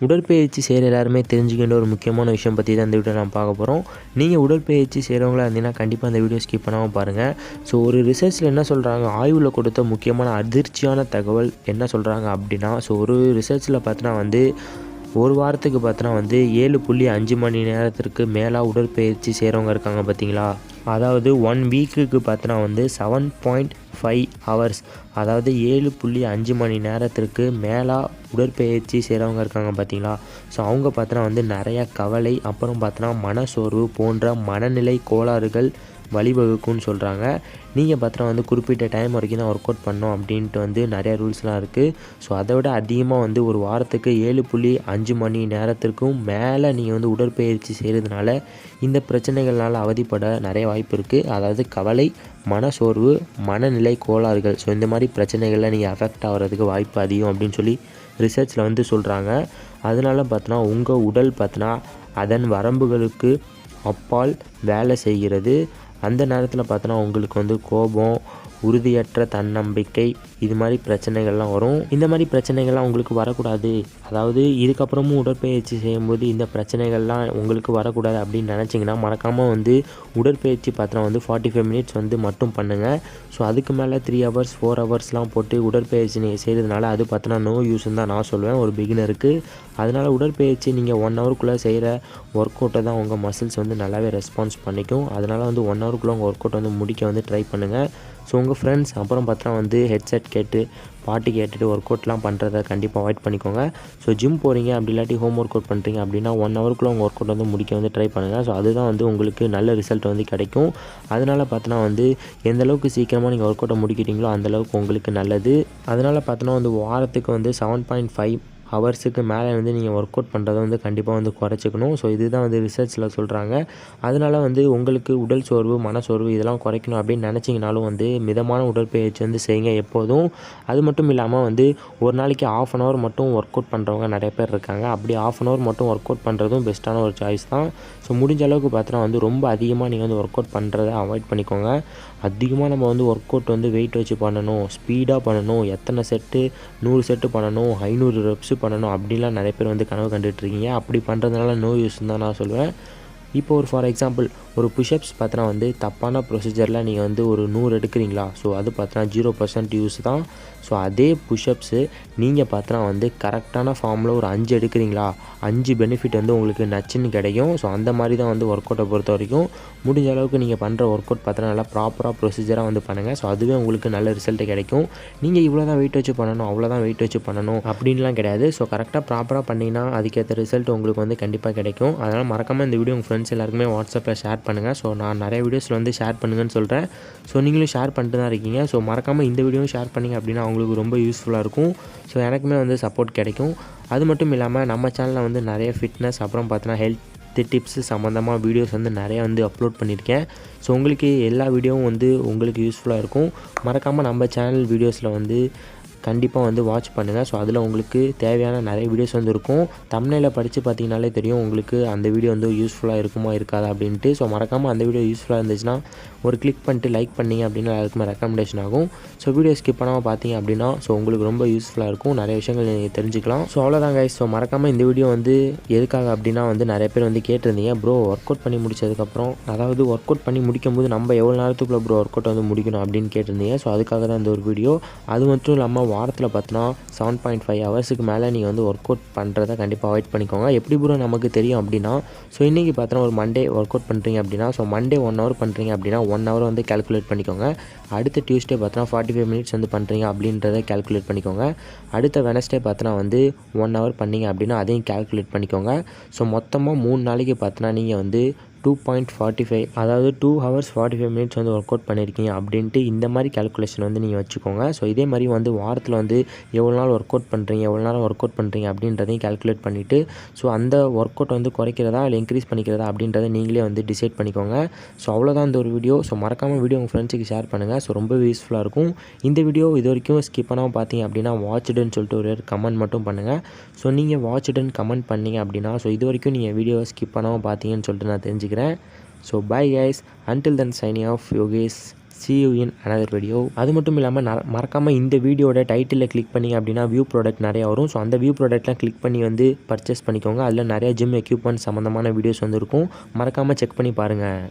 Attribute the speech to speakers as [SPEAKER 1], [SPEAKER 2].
[SPEAKER 1] உடற்பயிற்சி செய்கிற எல்லாருமே தெரிஞ்சுக்கின்ற ஒரு முக்கியமான விஷயம் பற்றி தான் இந்த வீடியோ நான் பார்க்க போகிறோம் நீங்கள் உடற்பயிற்சி செய்கிறவங்களா இருந்தீங்கன்னா கண்டிப்பாக அந்த வீடியோ ஸ்கிப் பண்ணாமல் பாருங்கள் ஸோ ஒரு ரிசர்ச்சில் என்ன சொல்கிறாங்க ஆய்வில் கொடுத்த முக்கியமான அதிர்ச்சியான தகவல் என்ன சொல்கிறாங்க அப்படின்னா ஸோ ஒரு ரிசர்ச்சில் பார்த்தோன்னா வந்து ஒரு வாரத்துக்கு பார்த்தோன்னா வந்து ஏழு புள்ளி அஞ்சு மணி நேரத்திற்கு மேலாக உடற்பயிற்சி செய்கிறவங்க இருக்காங்க பார்த்தீங்களா அதாவது ஒன் வீக்குக்கு பார்த்தோன்னா வந்து செவன் பாயிண்ட் ஃபைவ் ஹவர்ஸ் அதாவது ஏழு புள்ளி அஞ்சு மணி நேரத்திற்கு மேலாக உடற்பயிற்சி செய்கிறவங்க இருக்காங்க பார்த்தீங்களா? ஸோ அவங்க பார்த்தோன்னா வந்து நிறையா கவலை அப்புறம் பார்த்தோன்னா மனசோர்வு போன்ற மனநிலை கோளாறுகள் வழிவகுக்கும்னு சொல்கிறாங்க நீங்கள் பார்த்தோன்னா வந்து குறிப்பிட்ட டைம் வரைக்கும் தான் ஒர்க் அவுட் பண்ணோம் அப்படின்ட்டு வந்து நிறைய ரூல்ஸ்லாம் இருக்குது ஸோ அதை விட அதிகமாக வந்து ஒரு வாரத்துக்கு ஏழு புள்ளி அஞ்சு மணி நேரத்திற்கும் மேலே நீங்கள் வந்து உடற்பயிற்சி செய்கிறதுனால இந்த பிரச்சனைகள்னால் அவதிப்பட நிறைய வாய்ப்பு இருக்குது அதாவது கவலை மனசோர்வு மனநிலை கோளாறுகள். ஸோ இந்த மாதிரி பிரச்சனைகளில் நீங்கள் அஃபெக்ட் ஆகிறதுக்கு வாய்ப்பு அதிகம் அப்படின்னு சொல்லி ரிசர்ச்சில் வந்து சொல்கிறாங்க அதனால பார்த்தோன்னா உங்கள் உடல் பார்த்தோன்னா அதன் வரம்புகளுக்கு அப்பால் வேலை செய்கிறது. அந்த நேரத்தில் பார்த்தோன்னா உங்களுக்கு வந்து கோபம் உறுதியற்ற தன்னம்பிக்கை இது மாதிரி பிரச்சனைகள்லாம் வரும். இந்த மாதிரி பிரச்சனைகள்லாம் உங்களுக்கு வரக்கூடாது. அதாவது இதுக்கப்புறமும் உடற்பயிற்சி செய்யும்போது இந்த பிரச்சனைகள்லாம் உங்களுக்கு வரக்கூடாது அப்படின்னு நினச்சிங்கன்னா மறக்காமல் வந்து உடற்பயிற்சி பத்திரம் வந்து ஃபார்ட்டி ஃபைவ் மினிட்ஸ் வந்து மட்டும் பண்ணுங்கள் ஸோ அதுக்கு மேலே த்ரீ ஹவர்ஸ் ஃபோர் ஹவர்ஸ்லாம் போட்டு உடற்பயிற்சி நீங்கள் செய்கிறதுனால அது பார்த்தோன்னா நோ யூஸ்ன்னு தான் நான் சொல்லுவேன். ஒரு பிகினருக்கு அதனால் உடற்பயிற்சி நீங்கள் ஒன் ஹவருக்குள்ளே செய்கிற ஒர்க் அவுட்டை தான் உங்கள் மசில்ஸ் வந்து நல்லாவே ரெஸ்பான்ஸ் பண்ணிக்கும். அதனால் வந்து ஒன் ஹவருக்குள்ளே உங்கள் ஒர்க் அவுட் வந்து முடிக்க வந்து ட்ரை பண்ணுங்கள் ஸோ உங்கள் ஃப்ரெண்ட்ஸ் அப்புறம் பார்த்தா வந்து ஹெட்செட் கேட்டு பாட்டு கேட்டுட்டு ஒர்க் அவுட்லாம் பண்ணுறத கண்டிப்பாக அவாய்ட் பண்ணிக்கோங்க. ஸோ ஜிம் போகிறீங்க அப்படி இல்லாட்டி ஹோம் ஒர்க் அவுட் பண்ணுறீங்க அப்படின்னா ஒன் ஹவருக்குள்ளே உங்கள் ஒர்க் அவுட் வந்து முடிக்க வந்து ட்ரை பண்ணுங்கள் ஸோ அதுதான் வந்து உங்களுக்கு நல்ல ரிசல்ட் வந்து கிடைக்கும். அதனால் பார்த்தோன்னா வந்து எந்த அளவுக்கு சீக்கிரமாக நீங்கள் ஒர்க் அவுட்டை முடிக்கிறீங்களோ அந்தளவுக்கு உங்களுக்கு நல்லது. அதனால் பார்த்தோன்னா வந்து வாரத்துக்கு வந்து செவன் பாயிண்ட் ஃபைவ் ஹவர்ஸுக்கு மேலே வந்து நீங்கள் ஒர்க் அவுட் பண்ணுறதை வந்து கண்டிப்பாக வந்து குறைச்சிக்கணும். ஸோ இதுதான் வந்து ரிசர்ச்சில் சொல்கிறாங்க அதனால் வந்து உங்களுக்கு உடல் சோர்வு மனசோர்வு இதெல்லாம் குறைக்கணும் அப்படின்னு நினச்சிங்கனாலும் வந்து மிதமான உடற்பயிற்சி வந்து செய்யுங்க எப்போதும். அது மட்டும் இல்லாமல் வந்து ஒரு நாளைக்கு ஆஃப் அன் ஹவர் மட்டும் ஒர்க் அவுட் பண்ணுறவங்க நிறைய பேர் இருக்காங்க. அப்படி ஆஃப் அன் ஹவர் மட்டும் ஒர்க் அவுட் பண்ணுறதும் பெஸ்ட்டான ஒரு சாய்ஸ் தான். ஸோ முடிஞ்ச அளவுக்கு பார்த்தோன்னா வந்து ரொம்ப அதிகமாக நீங்கள் வந்து ஒர்க் அவுட் பண்ணுறதை அவாய்ட் பண்ணிக்கோங்க. அதிகமாக நம்ம வந்து ஒர்க் அவுட் வந்து வெயிட் வச்சு பண்ணணும் ஸ்பீடாக பண்ணணும் எத்தனை செட்டு நூறு செட்டு பண்ணணும் ஐநூறு ரெப்ஸு பண்ணணும் அப்படிலாம் நிறைய பேர் வந்து கனவு கண்டுட்ருக்கீங்க அப்படி பண்ணுறதுனால நோ யூஸ் தான் நான் சொல்லுவேன் இப்போ ஒரு ஃபார் எக்ஸாம்பிள் ஒரு புஷ்அப்ஸ் பார்த்தனா வந்து தப்பான ப்ரொசீஜரில் நீங்கள் வந்து ஒரு நூறு எடுக்கிறீங்களா? ஸோ அது பார்த்தோன்னா ஜீரோ பர்சன்ட் யூஸ் தான். ஸோ அதே புஷ்அப்ஸு நீங்கள் பார்த்தோன்னா வந்து கரெக்டான ஃபார்மில் ஒரு அஞ்சு எடுக்கிறீங்களா? அஞ்சு பெனிஃபிட் வந்து உங்களுக்கு நச்சுன்னு கிடைக்கும். ஸோ அந்த மாதிரி தான் வந்து ஒர்க் அவுட்டை பொறுத்த வரைக்கும். முடிஞ்ச அளவுக்கு நீங்கள் பண்ணுற ஒர்க் அவுட் பார்த்தனா நல்லா ப்ராப்பராக ப்ரொசீஜராக வந்து பண்ணுங்கள் ஸோ அதுவே உங்களுக்கு நல்ல ரிசல்ட்டு கிடைக்கும். நீங்கள் இவ்வளோ தான் வெயிட் வச்சு பண்ணணும் அவ்வளோ தான் வெயிட் வச்சு பண்ணணும் அப்படின்லாம் கிடையாது. ஸோ கரெக்டாக ப்ராப்பராக பண்ணிங்கன்னா அதுக்கேற்ற ரிசல்ட் உங்களுக்கு வந்து கண்டிப்பாக கிடைக்கும். அதனால் மறக்காமல் இந்த வீடியோ உங்கள் ஃப்ரெண்ட்ஸ் ஃப்ரெண்ட்ஸ் எல்லாருக்குமே வாட்ஸ்அப்பில் ஷேர் பண்ணுங்கள் ஸோ நான் நிறைய வீடியோஸில் வந்து ஷேர் பண்ணுங்கன்னு சொல்கிறேன் ஸோ நீங்களும் ஷேர் பண்ணிட்டு தான் இருக்கீங்க. ஸோ மறக்காமல் இந்த வீடியோவும் ஷேர் பண்ணிங்க அப்படின்னா அவங்களுக்கு ரொம்ப யூஸ்ஃபுல்லாக இருக்கும். ஸோ எனக்குமே வந்து சப்போர்ட் கிடைக்கும். அது மட்டும் இல்லாமல் நம்ம சேனலில் வந்து நிறைய ஃபிட்னஸ் அப்புறம் பார்த்தோன்னா ஹெல்த் டிப்ஸு சம்மந்தமாக வீடியோஸ் வந்து நிறைய வந்து அப்லோட் பண்ணியிருக்கேன் ஸோ உங்களுக்கு எல்லா வீடியோவும் வந்து உங்களுக்கு யூஸ்ஃபுல்லாக இருக்கும். மறக்காமல் நம்ம சேனல் வீடியோஸில் வந்து கண்டிப்பாக வந்து வாட்ச் பண்ணுங்கள் ஸோ அதில் உங்களுக்கு தேவையான நிறைய வீடியோஸ் வந்து இருக்கும். தமிழில் படித்து பார்த்தீங்கனாலே தெரியும் உங்களுக்கு அந்த வீடியோ வந்து யூஸ்ஃபுல்லாக இருக்குமா இருக்காதா அப்படின்ட்டு. ஸோ மறக்காமல் அந்த வீடியோ யூஸ்ஃபுல்லாக இருந்துச்சுன்னா ஒரு கிளிக் பண்ணிட்டு லைக் பண்ணிங்க அப்படின்னா எல்லாருக்குமே ரெக்கமெண்டேஷன் ஆகும். ஸோ வீடியோ ஸ்கிப் பண்ணாமல் பார்த்தீங்க அப்படின்னா ஸோ உங்களுக்கு ரொம்ப யூஸ்ஃபுல்லாக இருக்கும். நிறைய விஷயங்கள் நீங்கள் தெரிஞ்சுக்கலாம். ஸோ அவ்வளோதாங்க ஸோ மறக்காமல் இந்த வீடியோ வந்து எதுக்காக அப்படின்னா வந்து நிறைய பேர் வந்து கேட்டிருந்தீங்க. ப்ரோ ஒர்க் அவுட் பண்ணி முடிச்சதுக்கப்புறம் அதாவது ஒர்க் அவுட் பண்ணி முடிக்கும் போது நம்ம எவ்வளோ நேரத்துக்குள்ளே ப்ரோ ஒர்க் அவுட் வந்து முடிக்கணும் அப்படின்னு கேட்டிருந்தீங்க. ஸோ அதுக்காக தான் இந்த ஒரு வீடியோ அது மட்டும் இல்லாமல் வாரத்தில் பார்த்தோன்னா செவன் பாயிண்ட் ஃபைவ் ஹவர்ஸுக்கு மேலே நீங்கள் வந்து ஒர்க் அவுட் பண்ணுறத கண்டிப்பாக அவாய்ட் பண்ணிக்கோங்க. எப்படி ப்ரோ நமக்கு தெரியும் அப்படின்னா ஸோ இன்றைக்கி பார்த்தோன்னா ஒரு மண்டே ஒர்க் அவுட் பண்ணுறீங்க அப்படின்னா ஸோ மண்டே ஒன் ஹவர் பண்ணுறீங்க அப்படின்னா ஒன் ஹவர் வந்து கேல்குலேட் பண்ணிக்கோங்க. அடுத்த டியூஸ்டே பார்த்தோன்னா ஃபார்ட்டி ஃபைவ் மினிட்ஸ் வந்து பண்ணுறீங்க அப்படின்றத கேல்குலேட் பண்ணிக்கோங்க. அடுத்த வெனஸ்டே பார்த்தோன்னா வந்து ஒன் ஹவர் பண்ணிங்க அப்படின்னா அதையும் கேல்குலேட் பண்ணிக்கோங்க. ஸோ மொத்தமாக மூணு நாளைக்கு பார்த்தோன்னா நீங்கள் வந்து டூ பாயிண்ட் ஃபார்ட்டி ஃபைவ் அதாவது two hours forty five minutes வந்து ஒர்க் அவுட் பண்ணியிருக்கீங்க அப்படின்ட்டு இந்த மாதிரி கேல்குலேஷன் வந்து நீங்கள் வச்சுக்கோங்க. ஸோ இதே மாதிரி வந்து வாரத்தில் வந்து எவ்வளோ நாள் ஒர்க் அவுட் பண்ணுறீங்க எவ்வளோ நேரம் ஒர்க் அவுட் பண்ணுறீங்க அப்படின்றதையும் கேல்குலேட் பண்ணிவிட்டு ஸோ அந்த ஒர்க் அவுட் வந்து குறைக்கிறதா இல்லை இன்க்ரீஸ் பண்ணிக்கிறதா அப்படின்றத நீங்களே வந்து டிசைட் பண்ணிக்கோங்க. ஸோ அவ்வளோதான் இந்த ஒரு வீடியோ ஸோ மறக்காமல் வீடியோ உங்கள் ஃப்ரெண்ட்ஸுக்கு ஷேர் பண்ணுங்கள் ஸோ ரொம்ப யூஸ்ஃபுல்லாக இருக்கும். இந்த வீடியோ இது வரைக்கும் ஸ்கிப் பண்ணாமல் பார்த்தீங்க அப்படின்னா வாட்ச்டுன்னு சொல்லிட்டு ஒரு கமெண்ட் மட்டும் பண்ணுங்கள் ஸோ நீங்கள் வாட்ச்டுன்னு கமெண்ட் பண்ணீங்க அப்படின்னா ஸோ இது வரைக்கும் நீங்கள் வீடியோ ஸ்கிப் பண்ணாமல் பார்த்தீங்கன்னு சொல்லிட்டு நான் தெரிஞ்சு தெரிஞ்சுக்கிறேன் so bye guys until then signing off Yogesh see you in another video அது மட்டும் இல்லாமல் மறக்காமல் இந்த வீடியோட டைட்டிலில் கிளிக் பண்ணி அப்படின்னா வியூ ப்ராடக்ட் நிறையா வரும். ஸோ அந்த வியூ ப்ராடக்ட்லாம் கிளிக் பண்ணி வந்து பர்ச்சேஸ் பண்ணிக்கோங்க. அதில் நிறையா ஜிம் எக்யூப்மெண்ட் சம்மந்தமான வீடியோஸ் வந்துருக்கும் மறக்காமல் செக் பண்ணி பாருங்கள்